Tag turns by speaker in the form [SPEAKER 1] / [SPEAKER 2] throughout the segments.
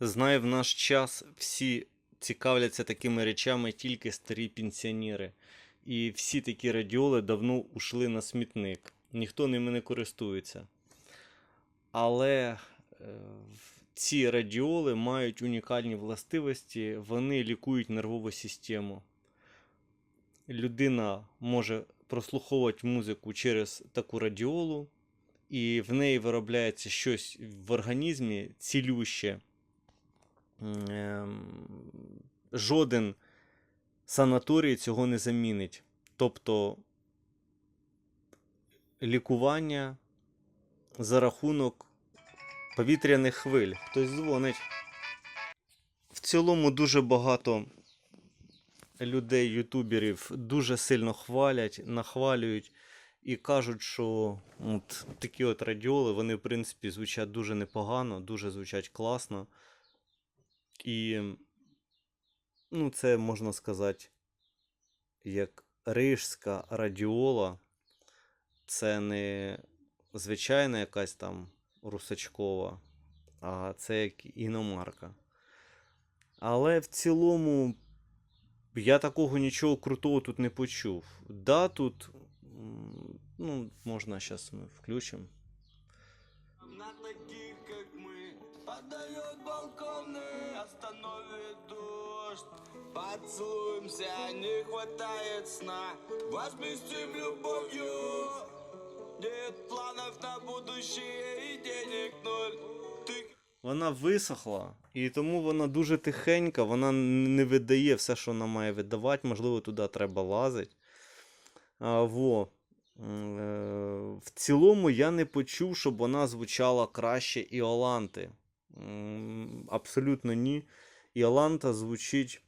[SPEAKER 1] Знаю, в наш час всі цікавляться такими речами тільки старі пенсіонери. І всі такі радіоли давно ушли на смітник. Ніхто ними не користується. Але е, ці радіоли мають унікальні властивості, вони лікують нервову систему. Людина може прослуховувати музику через таку радіолу, і в неї виробляється щось в організмі цілюще. Жоден санаторій цього не замінить. Тобто лікування за рахунок повітряних хвиль. Хтось дзвонить. В цілому дуже багато людей, ютуберів, дуже сильно хвалять, нахвалюють і кажуть, що от такі от радіоли, вони, в принципі, звучать дуже непогано, дуже звучать класно. І, ну, це можна сказати, як рижська радіола. Це не звичайна якась там русачкова, а це як іномарка. Але в цілому я такого нічого крутого тут не почув. Да, тут, ну, можна зараз ми включимо.
[SPEAKER 2] На таких, как мы, подает балконы, остановит дождь. Поцелуемся, не хватает сна, возместим любовью. Нет планов на будущее и денег ноль. Ты
[SPEAKER 1] Вона висохла, і тому вона дуже тихенька, вона не видає все, що вона має видавати. Можливо, туди треба лазити. А, во. М, е, В цілому я не почув, щоб вона звучала краще Іоланти. Абсолютно ні. Іоланта звучить,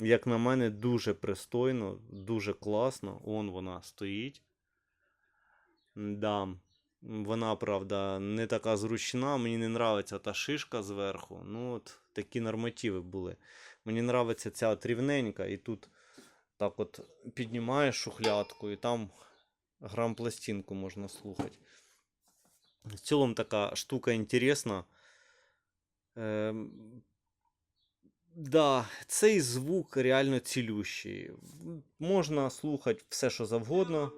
[SPEAKER 1] як на мене, дуже пристойно, дуже класно. Он вона стоїть. Да. Вона, правда, не така зручна. Мені не нравиться та шишка зверху. Ну, от такі нормативи були. Мені нравиться ця от рівненька, і тут так от піднімаєш шухлядку, і там грам пластинку можна слухати. В цілому така штука інтересна. Ем, да, цей звук реально цілющий. Можна слухати все, що завгодно.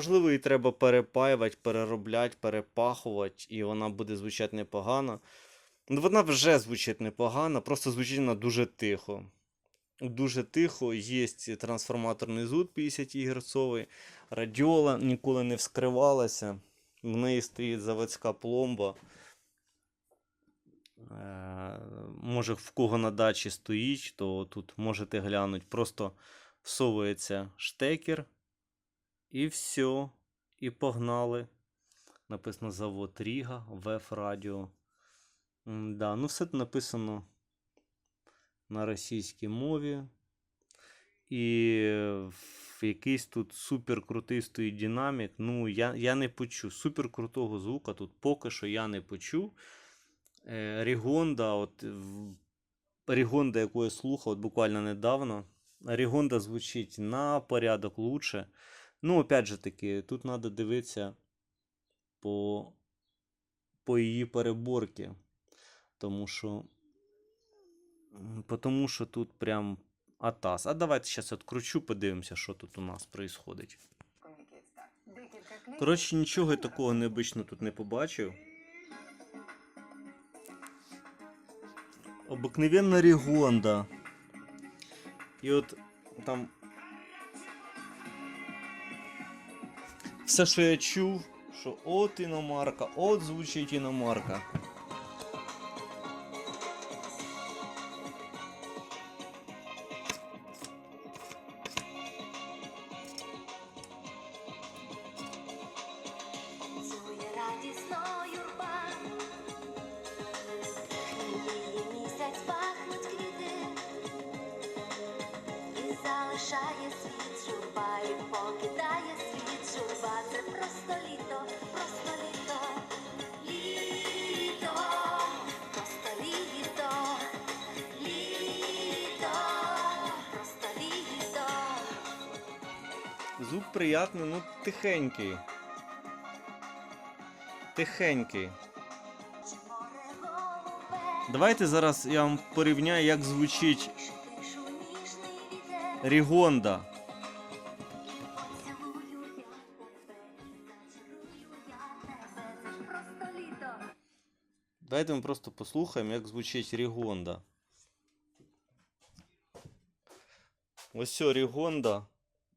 [SPEAKER 1] Можливо, її треба перепаювати, переробляти, перепахувати, і вона буде звучати непогано. Ну, Вона вже звучить непогано, просто звучить вона дуже тихо. Дуже тихо, є трансформаторний зуд 50 Гц, радіола ніколи не вскривалася. В неї стоїть заводська пломба. Е, Може, в кого на дачі стоїть, то тут можете глянути. Просто всовується штекер. І все. І погнали. Написано завод Ріга, ВФ Радіо. Да, ну все написано на російській мові. І якийсь тут супер крутий стоїть динамік. Ну, я, я не почув. Супер крутого звука тут поки що я не почув. Е, Рігонда, от Рігонда, яку я слухав от буквально недавно. Рігонда звучить на порядок лучше. Ну, опять же таки, тут треба дивитися по, по її переборці. Тому що. Тому що тут прям атас. А давайте зараз відкручу, подивимося, що тут у нас відбувається. Коротше, нічого я такого необично тут не побачив. Обикновенна Рігонда. І от там. Все, що я чув, що от іномарка, от звучить іномарка. Звук приятний, ну тихенький. Тихенький. Давайте зараз я вам порівняю, як звучить. Рігонда. Давайте ми просто послухаємо, як звучить Рігонда. Ось Рігонда,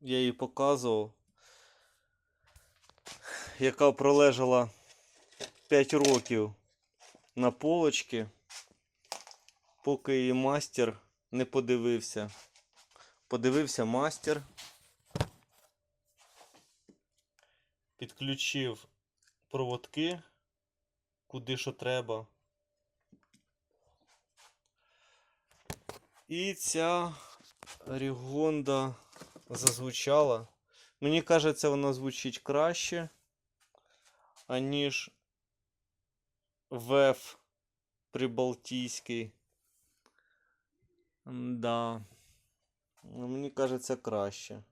[SPEAKER 1] я її показував, яка пролежала 5 років на полочці, поки її мастер не подивився. Подивився мастер, підключив проводки куди що треба. І ця Рігонда зазвучала. Мені кажеться, вона звучить краще, аніж ВЕФ Прибалтійський. Да. Мені кажеться краще.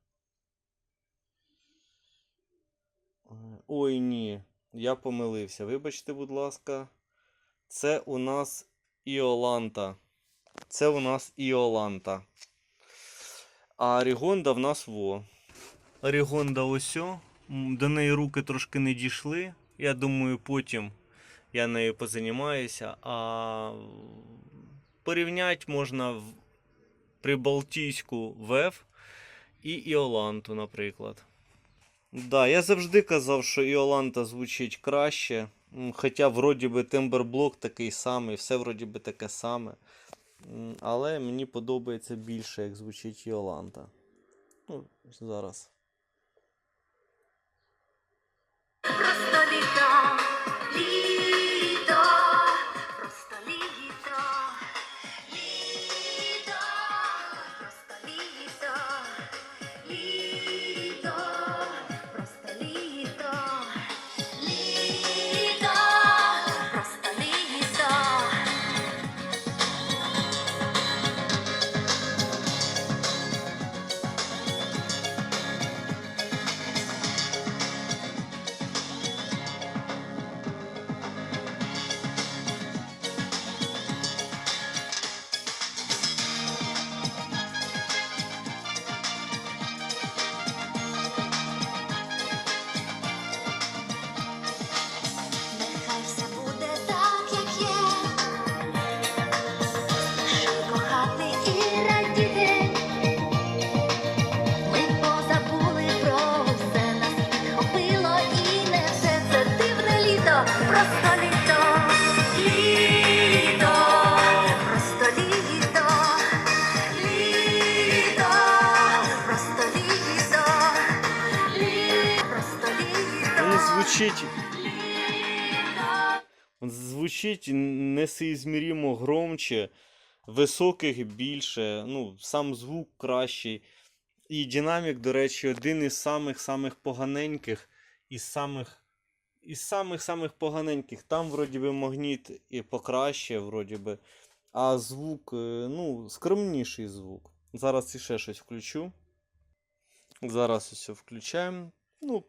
[SPEAKER 1] Ой, ні. Я помилився. Вибачте, будь ласка. Це у нас Іоланта. Це у нас Іоланта. А Рігонда в нас во. Рігонда ось. До неї руки трошки не дійшли. Я думаю, потім я нею позанімаюся. А порівняти можна в Прибалтійську ВЕФ і Іоланту, наприклад. Да, я завжди казав, що Іоланта звучить краще. Хоча вроді би темберблок такий самий, все вроді би таке саме. Але мені подобається більше, як звучить Іоланта. Ну, зараз.
[SPEAKER 3] Просто літо,
[SPEAKER 1] звучить несоізміримо громче, високих більше, ну, сам звук кращий. І динамік, до речі, один із самих-самих поганеньких, із самих. Із самих-самих поганеньких. Там, вроді би, магніт і покраще, вроді би. А звук, е, ну, скромніший звук. Зараз іще щось включу. Зараз ось включаємо. Ну.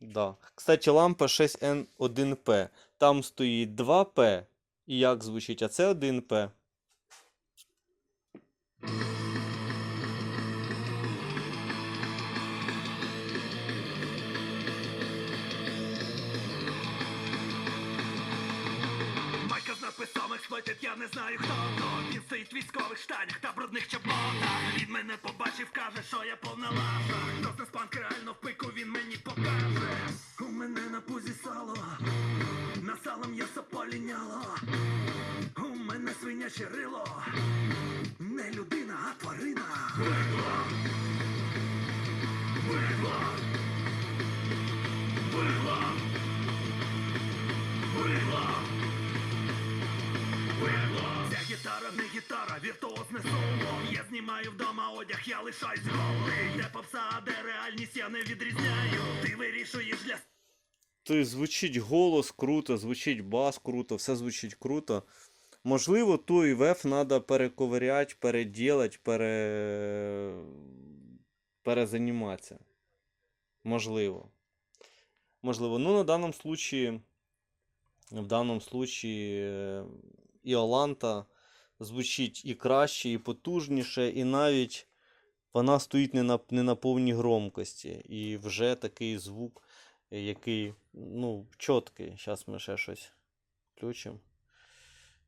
[SPEAKER 1] Да. Кстати, лампа 6N1P. Там стоїть 2P. І як звучить, а це 1P.
[SPEAKER 4] Надписом я не знаю хто. То Він стоїть в військових штанях та брудних чоботах. Він мене побачив, каже, що я повна лажа Хто з нас панк реально в пику, він мені покаже. У мене на пузі сало, на салом м'ясо поліняло. У мене свиняче рило, не людина, а тварина одяг, я лишаюсь голий Де попса, а де реальність я не відрізняю Ти вирішуєш для
[SPEAKER 1] Тобто звучить голос круто, звучить бас круто, все звучить круто. Можливо, той веф треба перековиряти, переділати, пере... перезаніматися. Можливо. Можливо. Ну, на даному случаї, в даному случаї е, Іоланта звучить і краще, і потужніше, і навіть вона стоїть не на, не на повній громкості. І вже такий звук, е, який, ну, чіткий. Зараз ми ще щось включимо.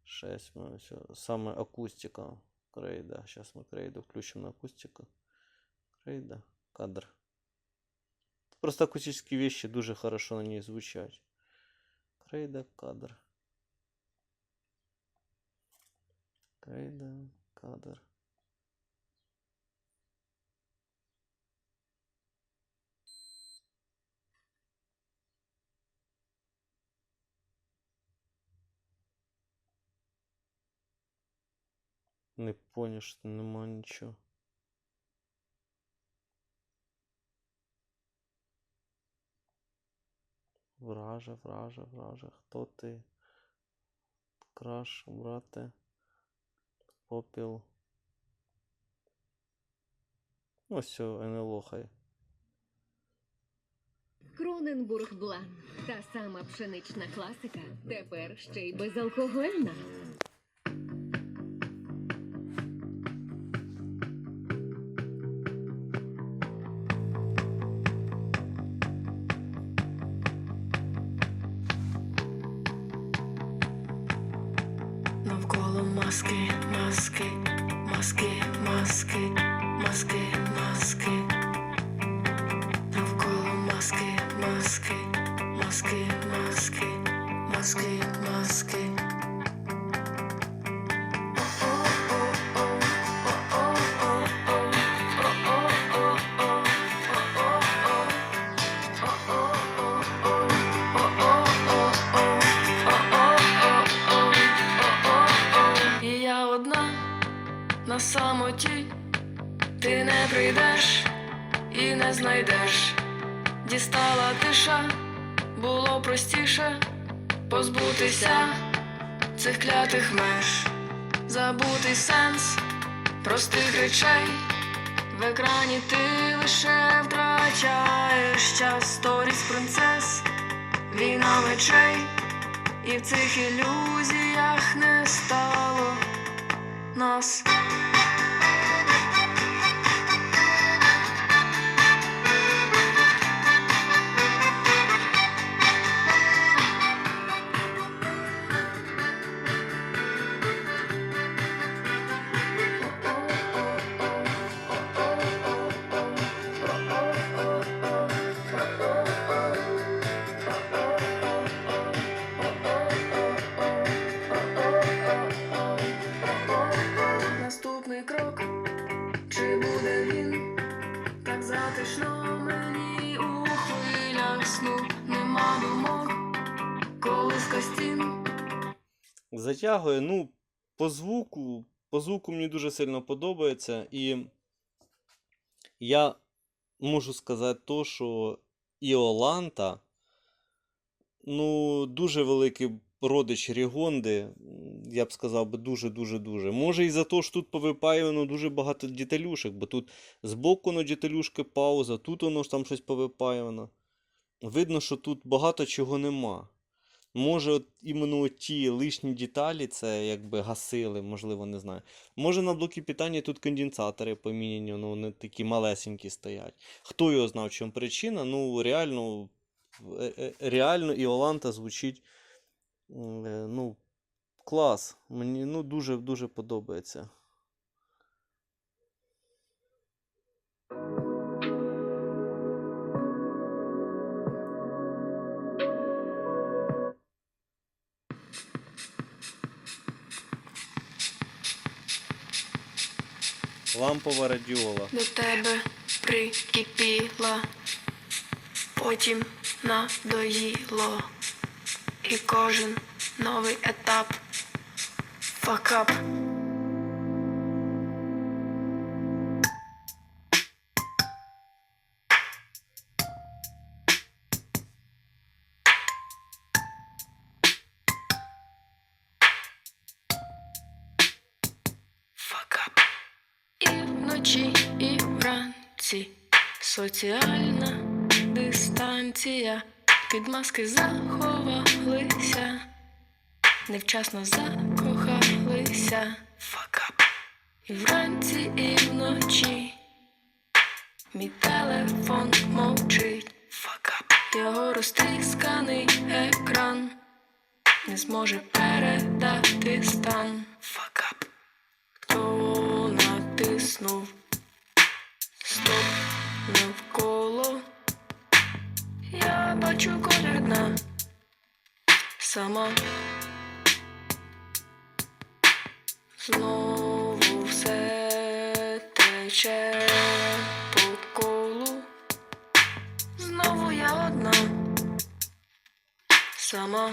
[SPEAKER 1] Щось ми все. Саме акустика крейда. Зараз ми крейду включимо на акустику. Крейда. Кадр. Просто акустические вещи дуже хорошо на ней звучать. Крейда, кадр. Крейда, кадр. Не понял, що нема нічого. Враже, враже, враже. Хто ти? Краш, брате. Попіл. Ось все, НЛО хай.
[SPEAKER 5] Кроненбург Блан. Та сама пшенична класика. Тепер ще й безалкогольна.
[SPEAKER 6] Маски, маски, маски, маски. Речей. В екрані ти лише втрачаєш час сторіс принцес, війна мечей. І в цих ілюзіях не стало нас.
[SPEAKER 1] Затягує, ну, по звуку, по звуку мені дуже сильно подобається. І я можу сказати то, що Іоланта, ну, дуже великий родич Рігонди, я б сказав би дуже-дуже-дуже. Може і за те, що тут повипаювано дуже багато діталюшок, бо тут збоку воно діталюшки пауза, тут воно ж там щось повипаювано. Видно, що тут багато чого нема. Може, от іменно ті лишні деталі це якби гасили, можливо, не знаю. Може на блокі питання тут конденсатори поміняні, ну вони такі малесенькі стоять. Хто його знав, в чому причина? Ну, реально, е- е- реально Іоланта звучить. е, Ну, клас. Мені ну, дуже-дуже подобається. Лампова радіола.
[SPEAKER 6] До тебе прикипіла, потім надоїло. І кожен новий етап факап. Вночі і вранці. Соціальна дистанція, під маски заховалися, невчасно закохалися. Up. І вранці, і вночі. Мій телефон мовчить. Up. Його розтрісканий екран не зможе передати стан. Натиснув стоп навколо? Я бачу колір дна сама. Знову все тече по колу. Знову я одна сама.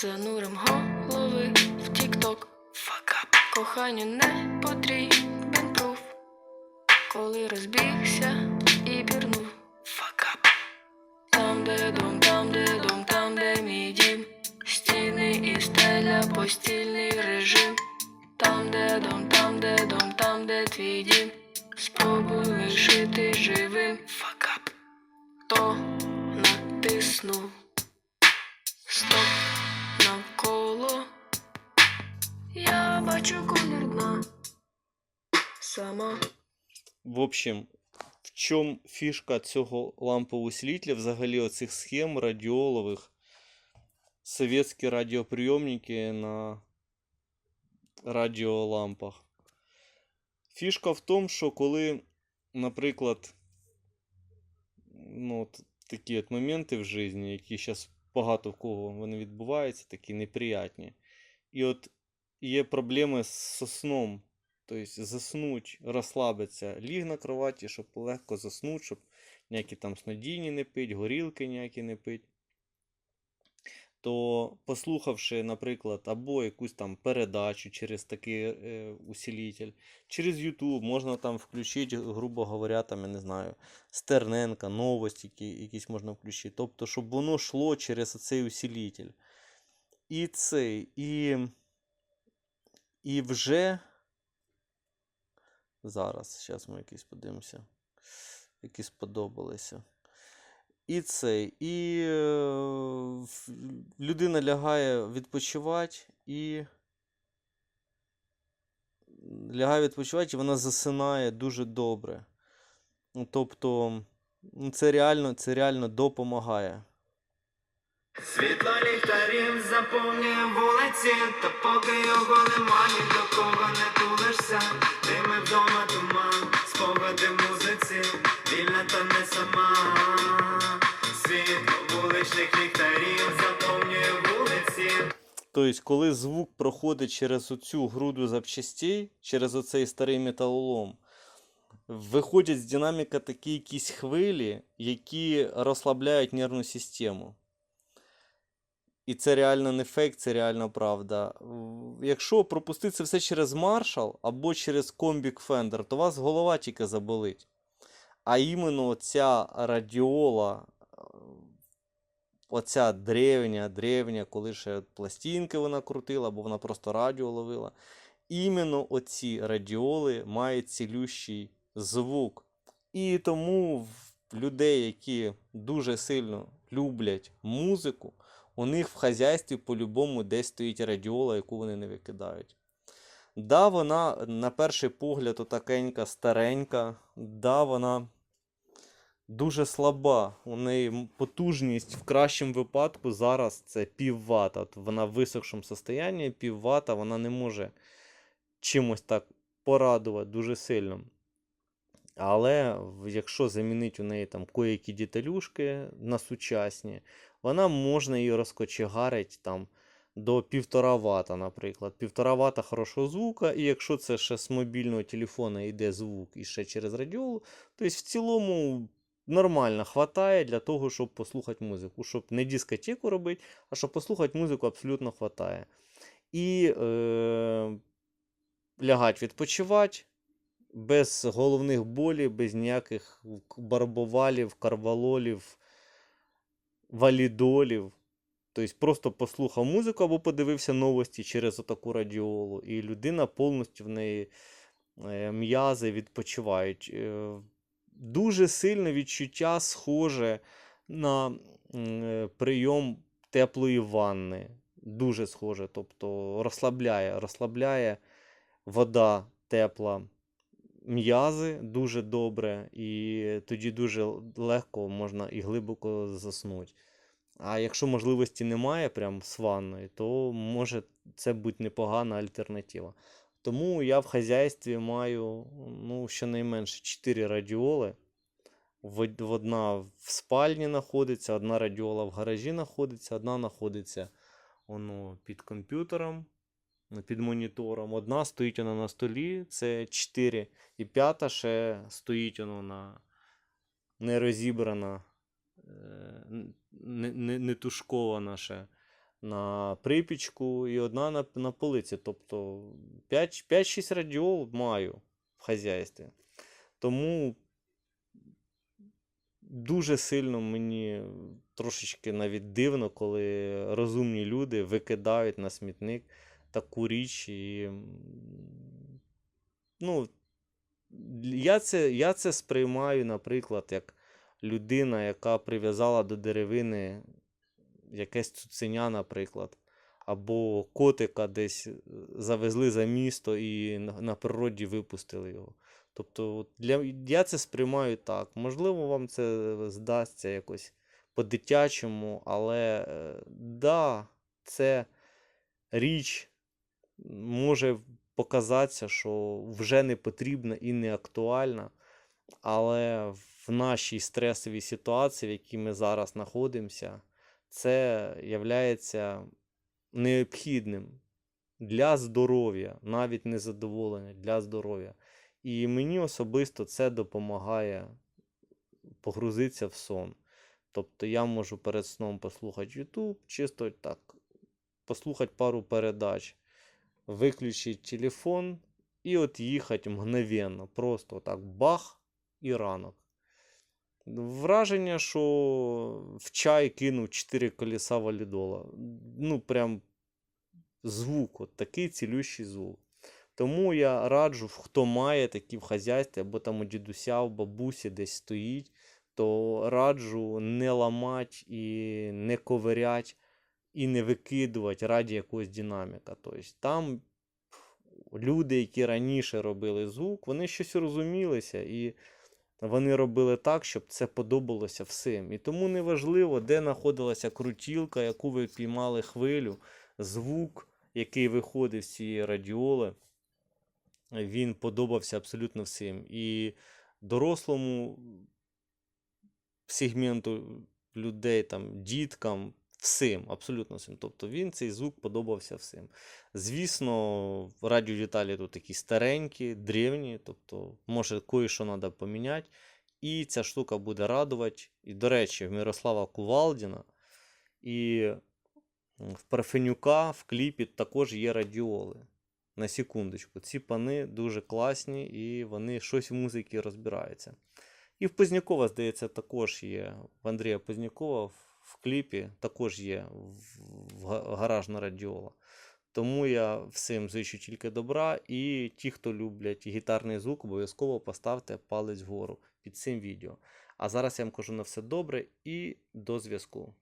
[SPEAKER 6] Занурим голови в тік-ток. Коханню не потрібен пруф. Коли розбігся і пірнув. Up. Там, де дом, там, де дом, там, де мій дім. Стіни і стеля, постільний режим. Там, де дом, там, де дом, там, де твій дім. Бачу колір дна сама.
[SPEAKER 1] В общем, в чому фішка цього лампового світла, взагалі оцих схем радіолових, совєтські радіоприйомники на радіолампах. Фішка в тому, що коли, наприклад, ну, от такі от моменти в житті, які зараз багато в кого вони відбуваються, такі неприятні. І от є проблеми з сном. Тобто заснуть, розслабитися, ліг на кроваті, щоб легко заснути, щоб ніякі там снодійні не пить, горілки ніякі не пить. То, послухавши, наприклад, або якусь там передачу через такий е, усилитель, через YouTube можна там включити, грубо говоря, там, я не знаю, Стерненка, новості які, якісь можна включити. Тобто, щоб воно йшло через цей усилитель. І цей, і, і вже. Зараз, зараз ми якісь подивимося. Які сподобалися. І цей. І е, людина лягає відпочивати і. Лягає відпочивати, і вона засинає дуже добре. Тобто, ну, це реально, це реально допомагає.
[SPEAKER 2] Світло ліхтарів заповнює вулиці, та поки його нема, ні до кого не тулишся. Ти ми вдома туман, спогади музиці, вільна та не сама. Світло вуличних ліхтарів заповнює вулиці.
[SPEAKER 1] Тобто, коли звук проходить через оцю груду запчастей, через оцей старий металолом, виходять з динаміка такі якісь хвилі, які розслабляють нервну систему. І це реально не фейк, це реально правда. Якщо пропустити це все через Marshall або через Combic Fender, то у вас голова тільки заболить. А іменно ця радіола, е, оця древня, древня, коли ще пластинки вона крутила, або вона просто радіо ловила. Іменно оці радіоли мають цілющий звук. І тому в людей, які дуже сильно люблять музику, у них в хазяйстві по-любому десь стоїть радіола, яку вони не викидають. Да, вона на перший погляд отакенька, старенька, да, вона дуже слаба. У неї потужність в кращому випадку зараз це пів вата. От вона в висохшому стані, пів вата, вона не може чимось так порадувати дуже сильно. Але якщо замінити у неї там коякі деталюшки на сучасні, вона можна її розкочегарити там до 1,5 вата, наприклад. 1,5 вата хорошого звука, і якщо це ще з мобільного телефона йде звук і ще через радіолу, то в цілому нормально хватає для того, щоб послухати музику. Щоб не дискотеку робити, а щоб послухати музику абсолютно хватає. і е, лягать відпочивати без головних болів, без ніяких барбовалів, карвалолів, валідолів. Тобто просто послухав музику або подивився новості через отаку радіолу, і людина повністю в неї е, м'язи відпочивають. Е, Дуже сильне відчуття схоже на е, прийом теплої ванни. Дуже схоже. Тобто розслабляє, розслабляє вода тепла м'язи дуже добре, і тоді дуже легко можна і глибоко заснути. А якщо можливості немає прям з ванною, то може це бути непогана альтернатива. Тому я в хазяйстві маю ну, щонайменше 4 радіоли. Одна в спальні знаходиться, одна радіола в гаражі знаходиться, одна знаходиться воно під комп'ютером, під монітором. Одна стоїть вона на столі, це 4. І п'ята ще стоїть воно на е, не, не, тушкована ще на припічку і одна на, на полиці. Тобто 5-6 радіол маю в хазяйстві. Тому дуже сильно мені трошечки навіть дивно, коли розумні люди викидають на смітник таку річ. І, ну, я це, я це сприймаю, наприклад, як людина, яка прив'язала до деревини якесь цуценя, наприклад, або котика десь е, завезли за місто і на, природі випустили його. Тобто, для, я це сприймаю так. Можливо, вам це здасться якось по-дитячому, але е, да, це річ може показатися, що вже не потрібна і не актуальна. Але в нашій стресовій ситуації, в якій ми зараз знаходимося, це є необхідним для здоров'я, навіть не задоволення, для здоров'я. І мені особисто це допомагає погрузитися в сон. Тобто я можу перед сном послухати YouTube, чисто так, послухати пару передач, виключити телефон і от їхати мгновенно. Просто так бах і ранок. Враження, що в чай кинув 4 колеса валідола. Ну, прям звук, от такий цілющий звук. Тому я раджу, хто має такі в хазяйстві, або там у дідуся, у бабусі десь стоїть, то раджу не ламати і не ковирять, і не викидувати раді якогось динаміка. Тобто там люди, які раніше робили звук, вони щось розумілися, і вони робили так, щоб це подобалося всім. І тому неважливо, де знаходилася крутілка, яку ви піймали хвилю, звук, який виходив з цієї радіоли, він подобався абсолютно всім. І дорослому сегменту людей, там, діткам, всім, абсолютно всім. Тобто він цей звук подобався всім. Звісно, радіодеталі тут такі старенькі, древні, тобто, може, кое-що треба поміняти. І ця штука буде радувати. І, до речі, в Мирослава Кувалдіна і в Парфенюка в кліпі також є радіоли. На секундочку. Ці пани дуже класні і вони щось в музиці розбираються. І в Познякова, здається, також є. В Андрія Познякова в- кліпі також є в- в га- гаражна радіола. Тому я всім зичу тільки добра. І ті, хто люблять гітарний звук, обов'язково поставте палець вгору під цим відео. А зараз я вам кажу на все добре і до зв'язку.